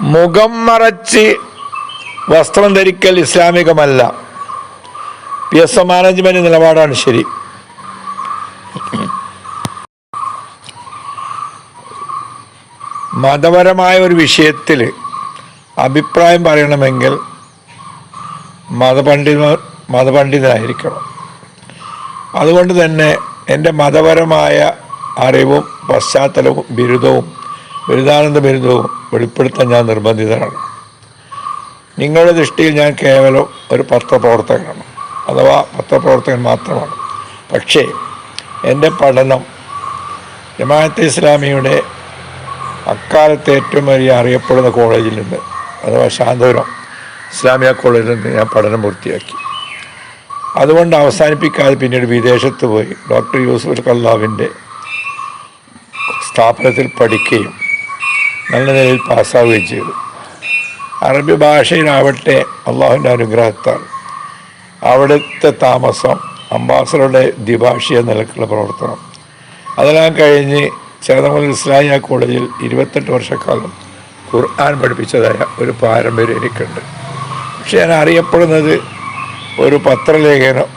മുഖം മറച്ച് വസ്ത്രം ധരിക്കൽ ഇസ്ലാമികമല്ല. പി എസ് എ മാനേജ്മെന്റ് നിലപാടാണ് ശരി. മതപരമായ ഒരു വിഷയത്തിൽ അഭിപ്രായം പറയണമെങ്കിൽ മതപണ്ഡിത മതപണ്ഡിതനായിരിക്കണം. അതുകൊണ്ട് തന്നെ എന്റെ മതപരമായ അറിവും പശ്ചാത്തലവും ബിരുദവും ബിരുദാനന്ദ ബിരുദവും വെളിപ്പെടുത്താൻ ഞാൻ നിർബന്ധിതനാണ്. നിങ്ങളുടെ ദൃഷ്ടിയിൽ ഞാൻ കേവലം ഒരു പത്രപ്രവർത്തകനാണ്. അഥവാ പത്രപ്രവർത്തകൻ മാത്രമാണ്. പക്ഷേ എന്റെ പഠനം ജമാഅത്ത് ഇസ്ലാമിയുടെ അക്കാലത്ത് ഏറ്റവും വലിയ അറിയപ്പെടുന്ന കോളേജിൽ നിന്ന് അഥവാ ശാന്തപുരം ഇസ്ലാമിയ കോളേജിൽ നിന്ന് ഞാൻ പഠനം പൂർത്തിയാക്കി. അതുകൊണ്ട് അവസാനിപ്പിക്കാതെ പിന്നീട് വിദേശത്ത് പോയി ഡോക്ടർ യൂസുഫ് കല്ലാവിന്റെ സ്ഥാപനത്തിൽ പഠിക്കുകയും നല്ല നിലയിൽ പാസ്സാവുകയും ചെയ്തു. അറബി ഭാഷയിലാവട്ടെ അള്ളാഹുവിന്റെ അനുഗ്രഹത്താൽ. അവിടുത്തെ താമസം അംബാസഡറുടെ ദ്വിഭാഷീയ നിലക്കുള്ള പ്രവർത്തനം. അതെല്ലാം കഴിഞ്ഞ് ചേതമുൽ ഇസ്ലാമിയ കോളേജിൽ ഇരുപത്തെട്ട് വർഷക്കാലം ഖുർആൻ പഠിപ്പിച്ചതായ ഒരു പാരമ്പര്യം എനിക്കുണ്ട്. പക്ഷെ ഞാൻ അറിയപ്പെടുന്നത് ഒരു പത്രലേഖനം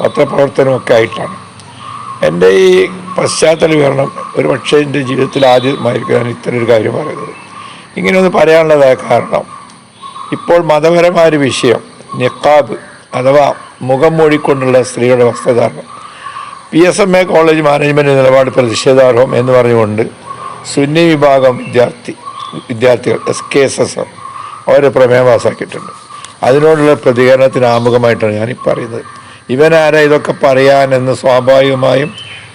പത്രപ്രവർത്തനമൊക്കെ ആയിട്ടാണ്. എന്റെ ഈ പശ്ചാത്തല വിവരണം ഒരു പക്ഷേ എന്റെ ജീവിതത്തിൽ ആദ്യമായിരിക്കും ഞാൻ ഇത്തരം ഒരു കാര്യം പറയുന്നത്. ഇങ്ങനെയൊന്ന് പറയാനുള്ളതായ കാരണം ഇപ്പോൾ മതപരമായ ഒരു വിഷയം നിക്കാബ് അഥവാ മുഖം മൂടിക്കൊണ്ടുള്ള സ്ത്രീകളുടെ വസ്ത്രധാരണം P S M A college management നിലപാട് പ്രതിഷേധാർഹം എന്ന് പറഞ്ഞുകൊണ്ട് സുന്നി വിഭാഗം വിദ്യാർത്ഥി വിദ്യാർത്ഥികൾ എസ് കെ എസ് എസ് അവർ പ്രമേയം പാസ്സാക്കിയിട്ടുണ്ട് അതിനോടുള്ള പ്രതികരണത്തിന് ആമുഖമായിട്ടാണ് ഞാനീ പറയുന്നത്. ഇവനാരാ ഇതൊക്കെ പറയാനെന്ന് സ്വാഭാവികമായും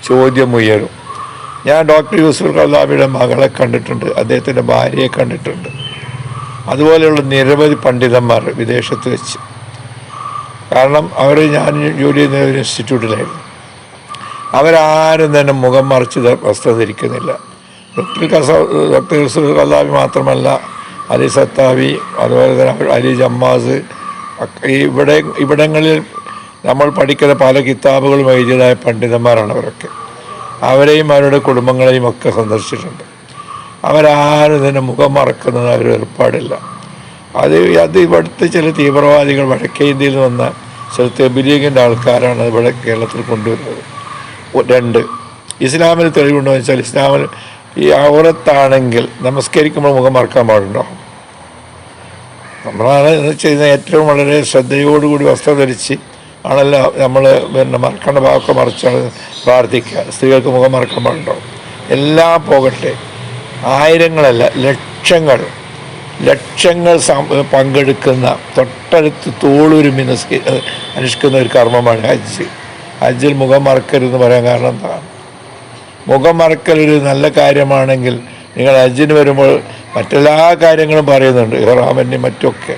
ചോദ്യം ഉയരും ഞാൻ ഡോക്ടർ യൂസുഫ് കലാമിയുടെ മകളെ കണ്ടിട്ടുണ്ട്. അദ്ദേഹത്തിന്റെ ഭാര്യയെ കണ്ടിട്ടുണ്ട്. അതുപോലെയുള്ള നിരവധി പണ്ഡിതന്മാർ വിദേശത്ത് വെച്ച്. കാരണം അവർ ഞാൻ ജോലി ചെയ്യുന്ന ഒരു ഇൻസ്റ്റിറ്റ്യൂട്ടിലായിരുന്നു. അവരാരും തന്നെ മുഖം മറിച്ച് വസ്ത്രം ധരിക്കുന്നില്ല ഡോക്ടർ കസ ഡോക്ടർ യൂസുഫ് കലാമി മാത്രമല്ല അലി സത്താവി അതുപോലെ തന്നെ അലി ജമ്മാസ് ഈ ഇവിടെ ഇവിടങ്ങളിൽ നമ്മൾ പഠിക്കുന്ന പല കിതാബുകളും എഴുതിയതായ പണ്ഡിതന്മാരാണ് അവരൊക്കെ അവരെയും അവരുടെ കുടുംബങ്ങളെയും ഒക്കെ സന്ദർശിച്ചിട്ടുണ്ട്. അവരാരും തന്നെ മുഖം മറക്കുന്നത് അവർ ഏർപ്പാടില്ല. അത് അത് ഇവിടുത്തെ ചില തീവ്രവാദികൾ വടക്കേ ഇന്ത്യയിൽ വന്ന ചില തെബിലീഗിന്റെ ആൾക്കാരാണ് അത് ഇവിടെ കേരളത്തിൽ കൊണ്ടുവരുന്നത്. രണ്ട് ഇസ്ലാമിൽ തെളിവുണ്ടോ എന്ന് വെച്ചാൽ ഇസ്ലാമിൽ ഈ ഔറത്താണെങ്കിൽ നമസ്കരിക്കുമ്പോൾ മുഖം മറക്കാൻ പാടുണ്ടോ? നമ്മളാണ് ചെയ്യുന്ന ഏറ്റവും വളരെ ശ്രദ്ധയോടുകൂടി വസ്ത്രം ധരിച്ച് ആണല്ലോ നമ്മൾ പിന്നെ മറക്കേണ്ട ഭാഗമൊക്കെ മറിച്ചാണ് പ്രാർത്ഥിക്കുക. സ്ത്രീകൾക്ക് മുഖം മറക്കാൻ പാടുണ്ടോ? എല്ലാം പോകട്ടെ. ആയിരങ്ങളല്ല ലക്ഷങ്ങൾ. ലക്ഷങ്ങൾ പങ്കെടുക്കുന്ന തൊട്ടടുത്ത് തോളുരുമി അനുഷ്ഠിക്കുന്ന ഒരു കർമ്മമാണ് ഹജ്ജ്. ഹജ്ജിൽ മുഖം മറക്കരുതെന്ന് പറയാൻ കാരണം എന്താണ് മുഖം മറക്കലൊരു നല്ല കാര്യമാണെങ്കിൽ നിങ്ങൾ ഹജ്ജിന് വരുമ്പോൾ മറ്റെല്ലാ കാര്യങ്ങളും പറയുന്നുണ്ട്. ഇഹ്റാമന്യം മറ്റൊക്കെ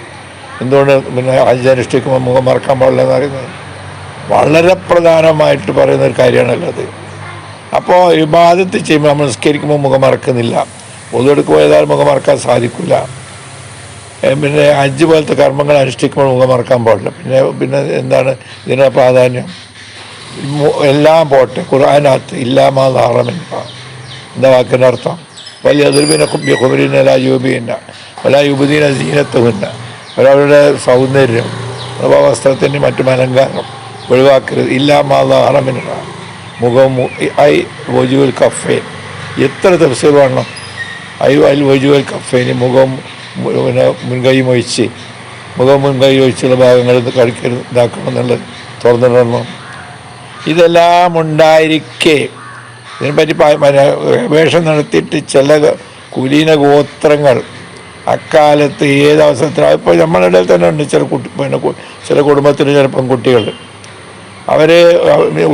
എന്തുകൊണ്ട് പിന്നെ അനുഷ്ഠിക്കുമ്പോൾ മുഖം മറക്കാൻ പാടില്ല എന്ന് പറയുന്നത്? വളരെ പ്രധാനമായിട്ട് പറയുന്ന ഒരു കാര്യമാണല്ലോ അത്. അപ്പോൾ ഇബാദത്ത് ചെയ്യുമ്പോൾ നമ്മൾ നിസ്കരിക്കുമ്പോൾ മുഖം മറക്കുന്നില്ല. പൊതുവെടുക്കുമ്പോൾ ഏതായാലും മുഖം മറക്കാൻ സാധിക്കില്ല. പിന്നെ അഞ്ച് പോലത്തെ കർമ്മങ്ങൾ അനുഷ്ഠിക്കുമ്പോൾ മുഖം മറക്കാൻ പാടില്ല. പിന്നെ പിന്നെ എന്താണ് ഇതിനുള്ള പ്രാധാന്യം? എല്ലാം പോട്ടെ. ഖുർആാനകത്ത് ഇല്ലാമാ നാറമില്ല എന്താ വാക്കിന്റെ അർത്ഥം? വലിയ അതിർബിനെ കുബി കുബരീന ലാ യൂബീന വലാ യുബുദീന സീനത്തുമില്ല ഒരാളുടെ സൗന്ദര്യം അഥവാ വസ്ത്രത്തിന്റെ മറ്റും അലങ്കാരം ഒഴിവാക്കരുത്. ഇല്ലാ നാറമില്ല മുഖം ഐ വജുവൽ കഫേൻ എത്ര തഫ്സീർ വേണം? ഐ അൽ വജുവൽ കഫേന് മുഖം പിന്നെ മുൻകൈ മൊഴിച്ച് മുഖം മുൻകൈ ഒഴിച്ചുള്ള ഭാഗങ്ങൾ കഴിക്കരുത് ഇതാക്കണം എന്നുള്ളത് തുറന്നിടണം. ഇതെല്ലാം ഉണ്ടായിരിക്കെ. ഇതിനെപ്പറ്റി വേഷം നടത്തിയിട്ട് ചില കുലീന ഗോത്രങ്ങൾ അക്കാലത്ത് ഏത് അവസരത്തിലും ഇപ്പോൾ നമ്മളുടെ ഇടയിൽ തന്നെ ഉണ്ട് ചില കുട്ടി പിന്നെ ചില കുടുംബത്തിൽ ചില പെൺകുട്ടികൾ. അവർ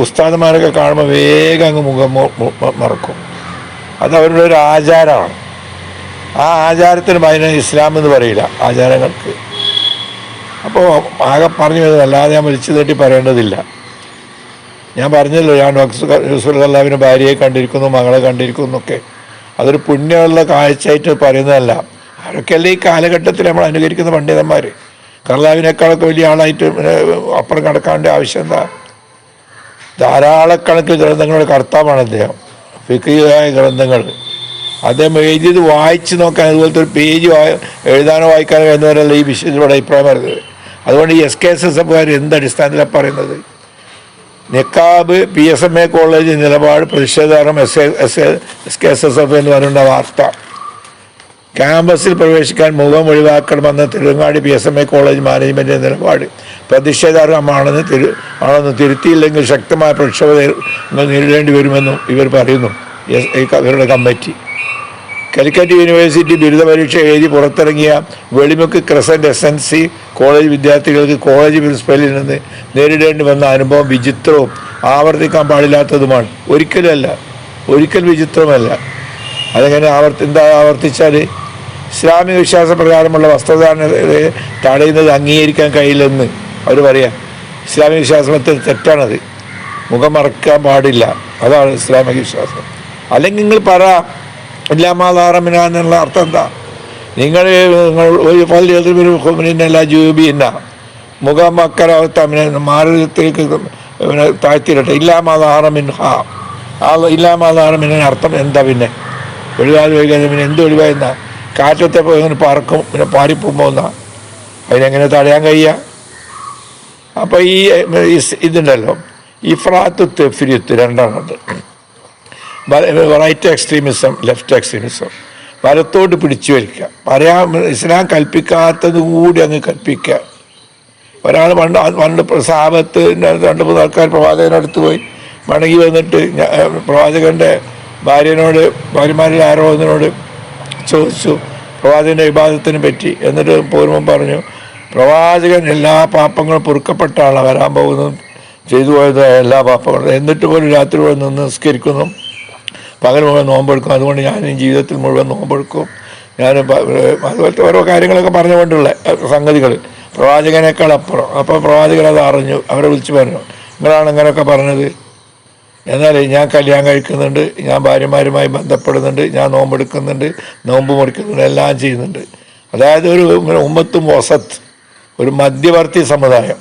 ഉസ്താദന്മാരൊക്കെ കാണുമ്പോൾ വേഗം അങ്ങ് മുഖം മറക്കും. അത് അവരുടെ ഒരു ആചാരമാണ്. ആ ആചാരത്തിന് അതിന് ഇസ്ലാം എന്ന് പറയില്ല ആചാരങ്ങൾക്ക്. അപ്പോൾ ആകെ പറഞ്ഞു വരുന്നത് അല്ലാതെ ഞാൻ വിളിച്ചു തട്ടി പറയേണ്ടതില്ല. ഞാൻ പറഞ്ഞല്ലോ ഞാൻ യൂസുഫ് അല്ലാവിന്റെ ഭാര്യയെ കണ്ടിരിക്കുന്നു മകളെ കണ്ടിരിക്കുന്നു ഒക്കെ അതൊരു പുണ്യമുള്ള കാഴ്ചയായിട്ട് പറയുന്നതല്ല. അവരൊക്കെയല്ലേ ഈ കാലഘട്ടത്തിൽ നമ്മൾ അനുകരിക്കുന്ന പണ്ഡിതന്മാർ കർലാവിനേക്കാളൊക്കെ വലിയ ആളായിട്ട് അപ്പുറം കടക്കാണ്ട് ആവശ്യം എന്താ? ധാരാളക്കണക്കിൽ ഗ്രന്ഥങ്ങളുടെ കർത്താവാണ് അദ്ദേഹം. ഫിക്കിയായ ഗ്രന്ഥങ്ങൾ. അദ്ദേഹം എഴുതിയത് വായിച്ച് നോക്കാൻ അതുപോലത്തെ ഒരു പേജ് എഴുതാനോ വായിക്കാനോ എന്നവരല്ല ഈ വിഷയത്തിലൂടെ അഭിപ്രായം പറയുന്നത്. അതുകൊണ്ട് ഈ എസ് കെ എസ് എസ് എഫുകാർ എന്ത് അടിസ്ഥാനത്തിലാണ് പറയുന്നത്? Niqab P S M A college നിലപാട് പ്രതിഷേധാരം S S S K S S F എന്ന് പറയുന്ന വാർത്ത. ക്യാമ്പസിൽ പ്രവേശിക്കാൻ മുഖം ഒഴിവാക്കണമെന്ന Thiruvangadi P S M A college മാനേജ്മെന്റിന്റെ നിലപാട് പ്രതിഷേധാർഹമാണെന്ന് തിരു ആണെന്ന് തിരുത്തിയില്ലെങ്കിൽ ശക്തമായ പ്രക്ഷോഭങ്ങൾ നേരിടേണ്ടി വരുമെന്നും ഇവർ പറയുന്നു. ഇവരുടെ കമ്മിറ്റി. കാലിക്കറ്റ് യൂണിവേഴ്സിറ്റി ബിരുദ പരീക്ഷ എഴുതി പുറത്തിറങ്ങിയ Velimukku crescent S N C college വിദ്യാർത്ഥികൾക്ക് കോളേജ് പ്രിൻസിപ്പലിൽ നിന്ന് നേരിടേണ്ടി വന്ന അനുഭവം വിചിത്രവും ആവർത്തിക്കാൻ പാടില്ലാത്തതുമാണ്. ഒരിക്കലല്ല ഒരിക്കൽ വിചിത്രമല്ല. അതെങ്ങനെ ആവർത്തി എന്താ ആവർത്തിച്ചാൽ ഇസ്ലാമിക വിശ്വാസപ്രകാരമുള്ള വസ്ത്രധാരണത്തെ തടയുന്നത് അംഗീകരിക്കാൻ കഴിയില്ലെന്ന് അവർ പറയാം. ഇസ്ലാമിക വിശ്വാസത്തിൽ തെറ്റാണത്. മുഖം മറക്കാൻ പാടില്ല. അതാണ് ഇസ്ലാമിക വിശ്വാസം. അല്ലെങ്കിൽ നിങ്ങൾ പറ ഇല്ലാമാതാറമിന എന്നുള്ള അർത്ഥം എന്താ? നിങ്ങൾ നിങ്ങൾ ഒരു പള്ളിയല്ല ജൂബിന്ന മുഖം മക്കരവത്തമിനെ മാറിലേക്ക് പിന്നെ താഴ്ത്തിയിരട്ടെ ഇല്ലാമാതാറമിൻ ഹാ ആ ഇല്ലാമാതാറമിനർത്ഥം എന്താ പിന്നെ? ഒഴിവാൽ വൈകാതെ പിന്നെ എന്ത് ഒഴിവായിരുന്ന കാറ്റത്തെ ഇങ്ങനെ പറക്കും പിന്നെ പാറിപ്പോകുമ്പോൾ എന്നാ അതിനെങ്ങനെ തടയാൻ കഴിയുക അപ്പോൾ ഈ ഇതുണ്ടല്ലോ ഇഫ്രാത്ത് തെഫ്രിയത്ത് രണ്ടാണത്. റൈറ്റ് എക്സ്ട്രീമിസം ലെഫ്റ്റ് എക്സ്ട്രീമിസം വലത്തോട്ട് പിടിച്ചു വലിക്കുക. പറയാ ഇസ്ലാം കൽപ്പിക്കാത്തത് കൂടി അങ്ങ് കൽപ്പിക്കുക. ഒരാൾ പണ്ട് പണ്ട് സാപത്ത് രണ്ട് മൂന്ന് ആൾക്കാർ പ്രവാചകനടുത്ത് പോയി. മടങ്ങി വന്നിട്ട് പ്രവാചകന്റെ ഭാര്യനോട് ഭാര്യമാരിൽ ആരോ ചോദിച്ചു പ്രവാചകന്റെ വിവാദത്തിനെ പറ്റി. എന്നിട്ട് പൂർവം പറഞ്ഞു പ്രവാചകൻ എല്ലാ പാപ്പങ്ങളും പൊറുക്കപ്പെട്ടാണ് വരാൻ പോകുന്നതും ചെയ്തു പോയത് എല്ലാ പാപ്പങ്ങളും എന്നിട്ട് പോലും രാത്രി പോലും നിന്ന് നിസ്കരിക്കുന്നു. പകൽ മുഴുവൻ നോമ്പെടുക്കും. അതുകൊണ്ട് ഈ ജീവിതത്തിൽ മുഴുവൻ നോമ്പെടുക്കും. ഞാൻ അതുപോലത്തെ ഓരോ കാര്യങ്ങളൊക്കെ പറഞ്ഞുകൊണ്ടുള്ള സംഗതികൾ. പ്രവാചകനേക്കാൾ അപ്പുറം. അപ്പോൾ പ്രവാചകൻ അത് അറിഞ്ഞു. അവരെ വിളിച്ചു പറഞ്ഞു നിങ്ങളാണ് ഇങ്ങനെയൊക്കെ പറഞ്ഞത്? എന്നാൽ ഞാൻ കല്യാണം കഴിക്കുന്നുണ്ട് ഞാൻ ഭാര്യമാരുമായി ബന്ധപ്പെടുന്നുണ്ട് ഞാൻ നോമ്പെടുക്കുന്നുണ്ട് നോമ്പ് മുറിക്കുന്നുണ്ട് എല്ലാം ചെയ്യുന്നുണ്ട്. അതായത് ഒരു ഉമ്മത്തും വസത്ത് ഒരു മധ്യവർത്തി സമുദായം.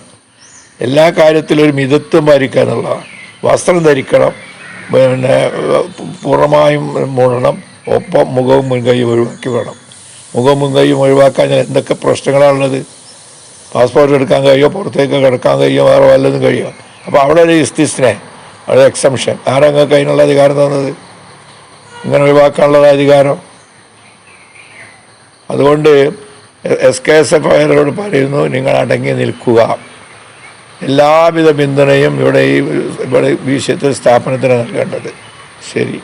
എല്ലാ കാര്യത്തിലും ഒരു മിതത്വം പാലിക്കുക എന്നുള്ളതാണ്. വസ്ത്രം ധരിക്കണം പിന്നെ പൂർണമായും മൂടണം ഒപ്പം മുഖവും മുൻകൈയും ഒഴിവാക്കി വേണം. മുഖവും മുൻകൈയും ഒഴിവാക്കാൻ എന്തൊക്കെ പ്രശ്നങ്ങളാണുള്ളത്? പാസ്പോർട്ട് എടുക്കാൻ കഴിയുമോ? പുറത്തേക്ക് കിടക്കാൻ കഴിയുമോ? വേറെ വല്ലതും കഴിയുമോ? അപ്പോൾ അവിടെ ഒരു ഇസ്തിസ്നെ അവിടെ എക്സംഷൻ ആരാ നിങ്ങൾക്ക് അതിനുള്ള അധികാരം തന്നത്? ഇങ്ങനെ ഒഴിവാക്കാനുള്ള അധികാരം? അതുകൊണ്ട് എസ് കെ എസ് എഫ് ഐരോട് പറയുന്നു നിങ്ങൾ അടങ്ങി നിൽക്കുക. എല്ലാവിധ പിന്തുണയും ഇവിടെ ഈ ഇവിടെ വിഷയത്തിൽ സ്ഥാപനത്തിന് നൽകേണ്ടത്. ശരി.